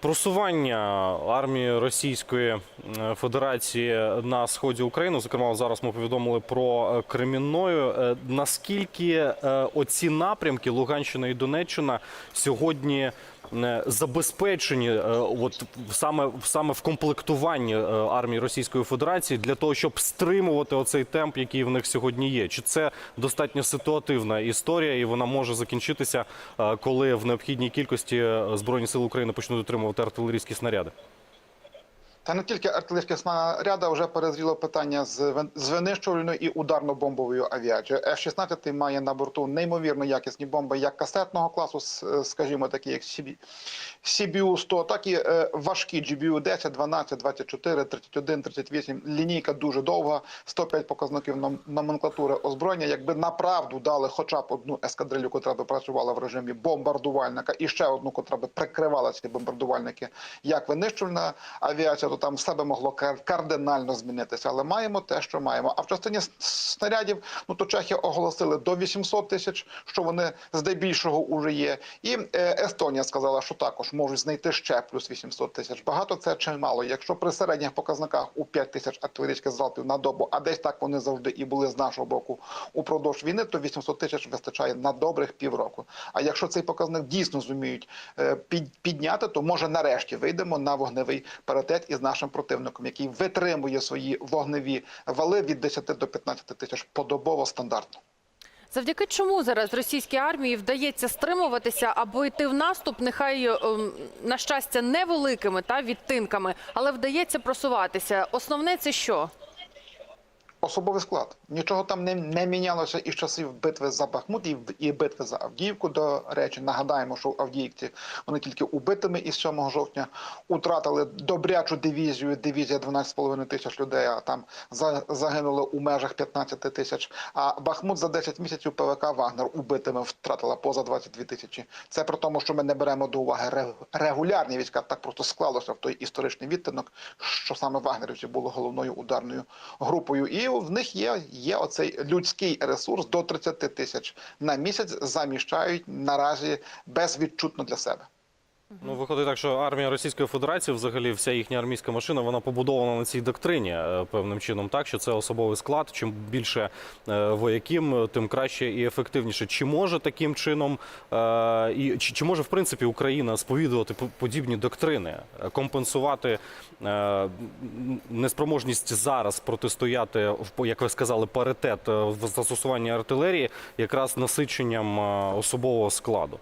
Просування армії Російської е, Федерації на сході України. Зокрема, зараз ми повідомили про е, Кремінною. Е, Наскільки оці напрямки Луганщина і Донеччина сьогодні забезпечені е, от саме саме в комплектуванні е, армії Російської Федерації для того, щоб стримувати оцей темп, який в них сьогодні є? Чи це достатньо ситуативна історія, і вона може закінчитися, е, коли в необхідній кількості збройні сили України почнуть отримувати артилерійські снаряди? Та не тільки артилерійські снаряди, вже перезріло питання з винищувальною і ударно-бомбовою авіацією. F-16 має на борту неймовірно якісні бомби як касетного класу, скажімо, такі як CBU-100, так і е, важкі GBU-10, 12, 24, 31, 38. Лінійка дуже довга, 105 показників номенклатури озброєння. Якби направду дали хоча б одну ескадрилю, котра би працювала в режимі бомбардувальника, і ще одну, котра би прикривала ці бомбардувальники як винищувальна авіація, то там все би могло кар- кардинально змінитися. Але маємо те, що маємо. А в частині снарядів, ну то чехи оголосили до 800 тисяч, що вони здебільшого уже є. І е, Естонія сказала, що також можуть знайти ще плюс 800 тисяч. Багато це чи мало. Якщо при середніх показниках у 5 тисяч артилерійських залпів на добу, а десь так вони завжди і були з нашого боку упродовж війни, то 800 тисяч вистачає на добрих півроку. А якщо цей показник дійсно зуміють е, під- підняти, то може нарешті вийдемо на вогневий паритет із нашим противником, який витримує свої вогневі вали від 10 до 15 тисяч подобово стандартно. Завдяки чому зараз російській армії вдається стримуватися або йти в наступ, нехай ем, на щастя невеликими та відтинками, але вдається просуватися. Основне це що? Особовий склад. Нічого там не, не мінялося із часів битви за Бахмут і, і битви за Авдіївку. До речі, нагадаємо, що в Авдіївці вони тільки убитими із 7 жовтня утратили добрячу дивізію. Дивізія 12,5 тисяч людей. А там за, загинули у межах 15 тисяч. А Бахмут за 10 місяців ПВК Вагнер убитими втратила поза 22 тисячі. Це при тому, що ми не беремо до уваги регулярні війська. Так просто склалося в той історичний відтинок, що саме вагнерівці були головною ударною групою. І в них є, є оцей людський ресурс до 30 тисяч на місяць заміщають наразі безвідчутно для себе. Ну, виходить так, що армія Російської Федерації, взагалі, вся їхня армійська машина, вона побудована на цій доктрині е, певним чином, так що це особовий склад. Чим більше е, вояків, тим краще і ефективніше. Чи може таким чином е, і чи, чи може в принципі Україна сповідувати по- подібні доктрини, компенсувати неспроможність зараз протистояти як ви сказали, паритет в застосуванні артилерії, якраз насиченням особового складу?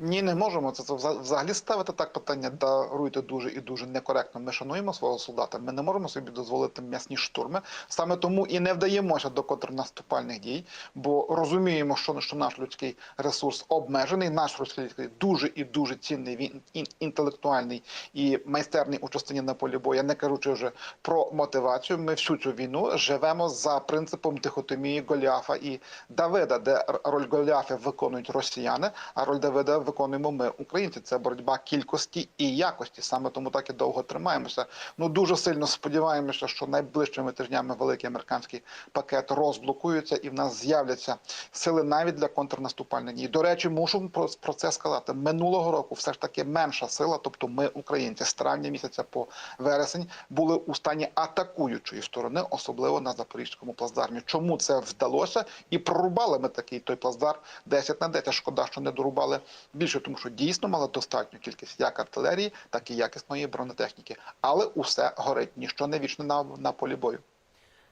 Ні, не можемо це, це взагалі ставити так питання. Даруйте дуже і дуже некоректно. Ми шануємо свого солдата. Ми не можемо собі дозволити м'ясні штурми. Саме тому і не вдаємося до контрнаступальних дій, бо розуміємо, що, що наш людський ресурс обмежений. Наш людський дуже і дуже цінний. Він ін- інтелектуальний і майстерний у частині на полі бою. Я не кажучи вже про мотивацію. Ми всю цю війну живемо за принципом дихотомії Голіафа і Давида, де роль Голіафа виконують росіяни, а роль Давида виконуємо ми, українці. Це боротьба кількості і якості. Саме тому так і довго тримаємося. Ну дуже сильно сподіваємося, що найближчими тижнями великий американський пакет розблокується, і в нас з'являться сили навіть для контрнаступальних дій. До речі, мушу про, це сказати. Минулого року все ж таки менша сила, тобто ми, українці, з травня місяця по вересень були у стані атакуючої сторони, особливо на запорізькому плацдармі. Чому це вдалося? І прорубали ми такий той плацдар 10 на 10. Шкода, що не дорубали більше, тому що дійсно мали достатню кількість як артилерії, так і якісної бронетехніки. Але усе горить, ніщо не вічно на, на полі бою.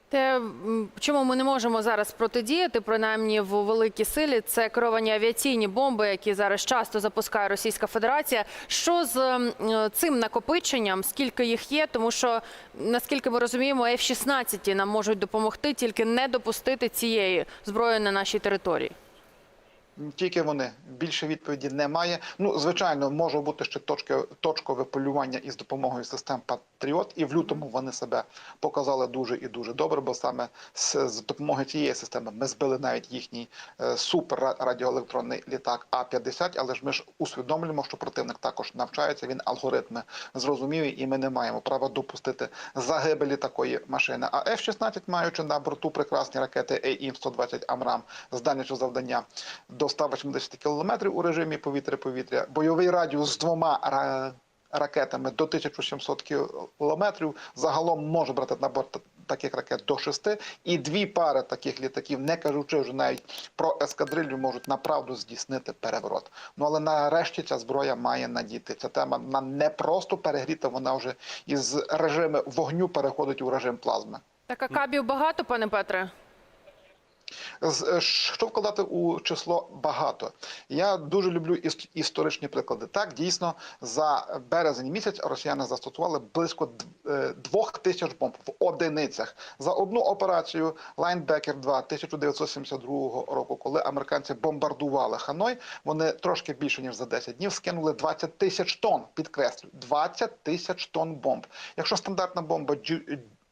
Те, чому ми не можемо зараз протидіяти, принаймні в великій силі, це керовані авіаційні бомби, які зараз часто запускає Російська Федерація. Що з цим накопиченням? Скільки їх є? Тому що наскільки ми розуміємо, F-16 нам можуть допомогти тільки не допустити цієї зброї на нашій території. Тільки вони більше відповіді немає. Ну звичайно, може бути ще точки точкове полювання із допомогою систем Патріот, і в лютому вони себе показали дуже і дуже добре. Бо саме з, з допомогою цієї системи ми збили навіть їхній е, супер радіоелектронний літак А 50 Але ж ми ж усвідомлюємо, що противник також навчається. Він алгоритми зрозумів, і ми не маємо права допустити загибелі такої машини. А F-16, маючи на борту прекрасні ракети AIM-120 Амрам з дальністю завдання до 180 км у режимі повітря-повітря, бойовий радіус з двома ракетами до 1700 кілометрів. Загалом може брати на борт таких ракет до шести, і дві пари таких літаків, не кажучи вже навіть про ескадрилью, можуть направду здійснити переворот. Ну але нарешті ця зброя має надійти. Ця тема вона не просто перегріта, вона вже із режиму вогню переходить у режим плазми. Так, а кабів багато, пане Петре? Е, Що вкладати у число багато? Я дуже люблю іс- історичні приклади. Так, дійсно, за березень місяць росіяни застосували близько е, двох тисяч бомб в одиницях за одну операцію Linebacker 2 1972 року, коли американці бомбардували Ханой. Вони трошки більше ніж за 10 днів скинули 20 тисяч тонн. Підкреслю, 20 тисяч тонн бомб. Якщо стандартна бомба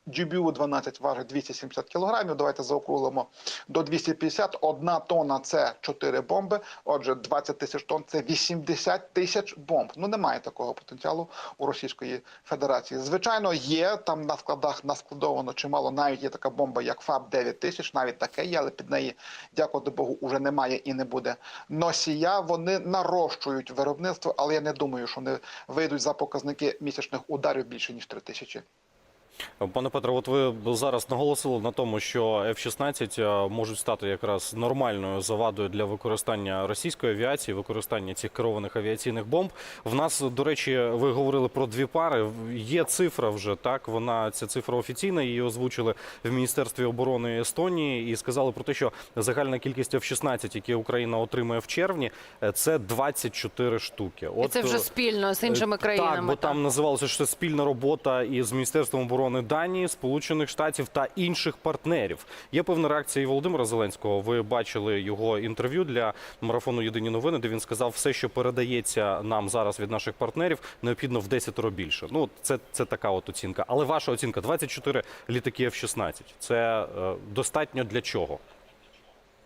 Джу- GBU-12 важить 270 кілограмів. Давайте заокруглимо до 250. Одна тонна – це 4 бомби. Отже, 20 тисяч тонн – це 80 тисяч бомб. Ну, немає такого потенціалу у Російської Федерації. Звичайно, є там на складах наскладовано чимало. Навіть є така бомба, як ФАБ 9000, навіть таке є, але під неї, дякувати Богу, уже немає і не буде носія. Вони нарощують виробництво, але я не думаю, що вони вийдуть за показники місячних ударів більше ніж 3 тисячі. Пане Петре, от ви зараз наголосили на тому, що F-16 е, можуть стати якраз нормальною завадою для використання російської авіації, використання цих керованих авіаційних бомб. В нас, до речі, ви говорили про дві пари. Є цифра вже так. Вона ця цифра офіційна. Її озвучили в Міністерстві оборони Естонії і сказали про те, що загальна кількість F-16, які Україна отримує в червні, е, це 24 штуки. І це вже е, спільно з іншими країнами. Так, бо там називалося, що це спільна робота із Міністерством оборони Данії, Сполучених Штатів та інших партнерів. Є певна реакція і Володимира Зеленського. Ви бачили його інтерв'ю для марафону Єдині новини, де він сказав, все, що передається нам зараз від наших партнерів, необхідно в 10 більше. Ну це, це така от оцінка. Але ваша оцінка 24 літаки F-16. Це е, достатньо для чого?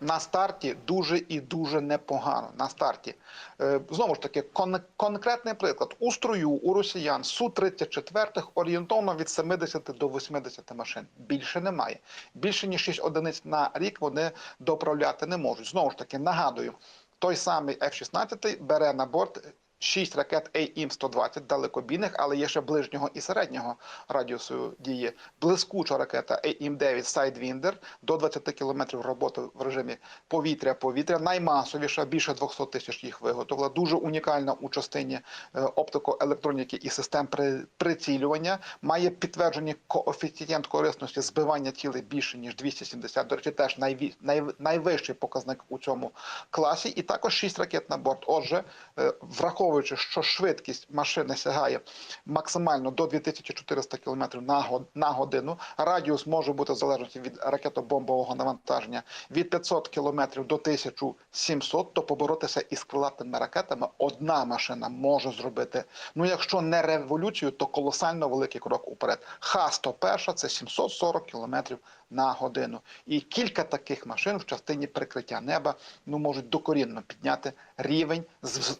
На старті дуже і дуже непогано. На старті Е, знову ж таки, кон- конкретний приклад у строю у росіян су 34 орієнтовно від 70 до 80 машин. Більше немає. Більше ніж 6 одиниць на рік вони доправляти не можуть. Знову ж таки, нагадую, той самий F-16 бере на борт. 6 ракет AIM-120 далекобійних, але є ще ближнього і середнього радіусу дії. Блискуча ракета AIM-9 Sidewinder до 20 кілометрів роботи в режимі повітря-повітря. Наймасовіша, більше 200 тисяч їх виготовила. Дуже унікальна у частині е, оптикоелектроніки і систем при- прицілювання. Має підтверджені коефіцієнт корисності збивання цілей більше ніж 270. До речі, теж найвищий показник у цьому класі. І також 6 ракет на борт. Отже, е, враховуючи, що швидкість машини сягає максимально до 2400 км на, год- на годину, радіус може бути в залежності від ракетобомбового навантаження від 500 км до 1700, то поборотися із крилатими ракетами одна машина може зробити. Ну, якщо не революцію, то колосально великий крок уперед. Х-101 – це 740 км на годину. І кілька таких машин в частині прикриття неба ну можуть докорінно підняти рівень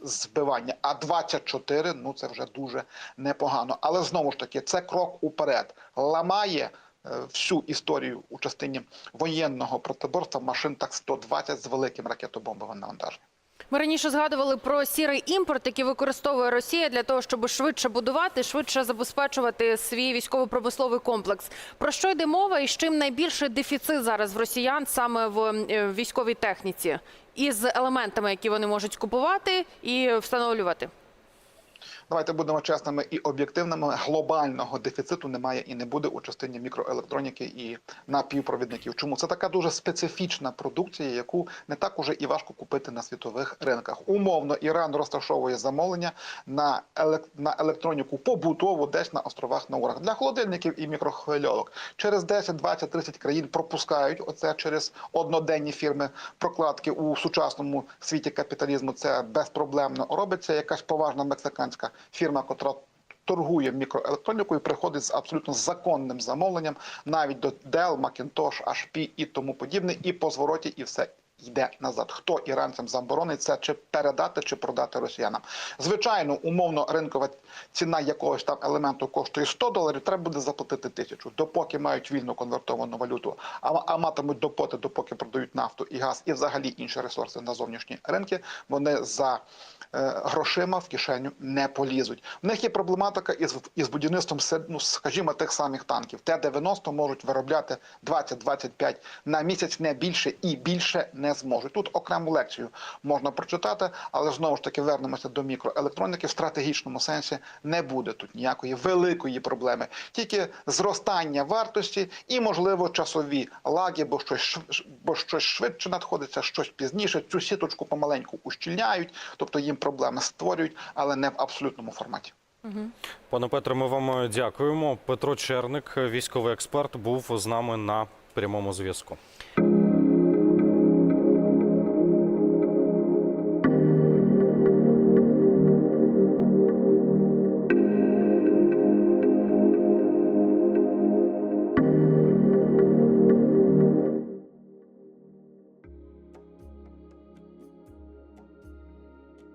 збивання. А 24 ну це вже дуже непогано. Але знову ж таки, це крок уперед. Ламає е, всю історію у частині воєнного протиборства машин так 120 з великим ракетобомбовим навантаженням. Ми раніше згадували про сірий імпорт, який використовує Росія для того, щоб швидше будувати, швидше забезпечувати свій військово-промисловий комплекс. Про що йде мова і з чим найбільший дефіцит зараз в росіян саме в е, військовій техніці із елементами, які вони можуть купувати і встановлювати? Давайте будемо чесними і об'єктивними. Глобального дефіциту немає і не буде у частині мікроелектроніки і напівпровідників. Чому це така дуже специфічна продукція, яку не так уже і важко купити на світових ринках? Умовно, Іран розташовує замовлення на на електроніку побутову десь на островах Наурах для холодильників і мікрохвильовок. Через 10, 20, 30 країн пропускають оце через одноденні фірми прокладки у сучасному світі капіталізму. Це безпроблемно робиться. Якась поважна мексиканська фірма, котра торгує мікроелектронікою, приходить з абсолютно законним замовленням, навіть до Dell, Macintosh, HP і тому подібне, і по звороті, і все йде назад. Хто іранцям заборонить це чи передати, чи продати росіянам? Звичайно, умовно ринкова ціна якогось там елементу коштує 100 доларів. Треба буде заплатити тисячу, допоки мають вільну конвертовану валюту, а, а матимуть допоти, допоки продають нафту і газ, і взагалі інші ресурси на зовнішні ринки. Вони за е, грошима в кишеню не полізуть. В них є проблематика із, із будівництвом, ну, скажімо, тих самих танків. Т-90 можуть виробляти 20-25 на місяць, не більше і більше не зможуть. Тут окрему лекцію можна прочитати, але знову ж таки вернемося до мікроелектроніки. В стратегічному сенсі не буде тут ніякої великої проблеми, тільки зростання вартості і, можливо, часові лаги, бо щось бо щось швидше надходиться, щось пізніше. Цю сіточку помаленьку ущільняють, тобто їм проблеми створюють, але не в абсолютному форматі. Пане Петре, ми вам дякуємо. Петро Черник, військовий експерт, був з нами на прямому зв'язку.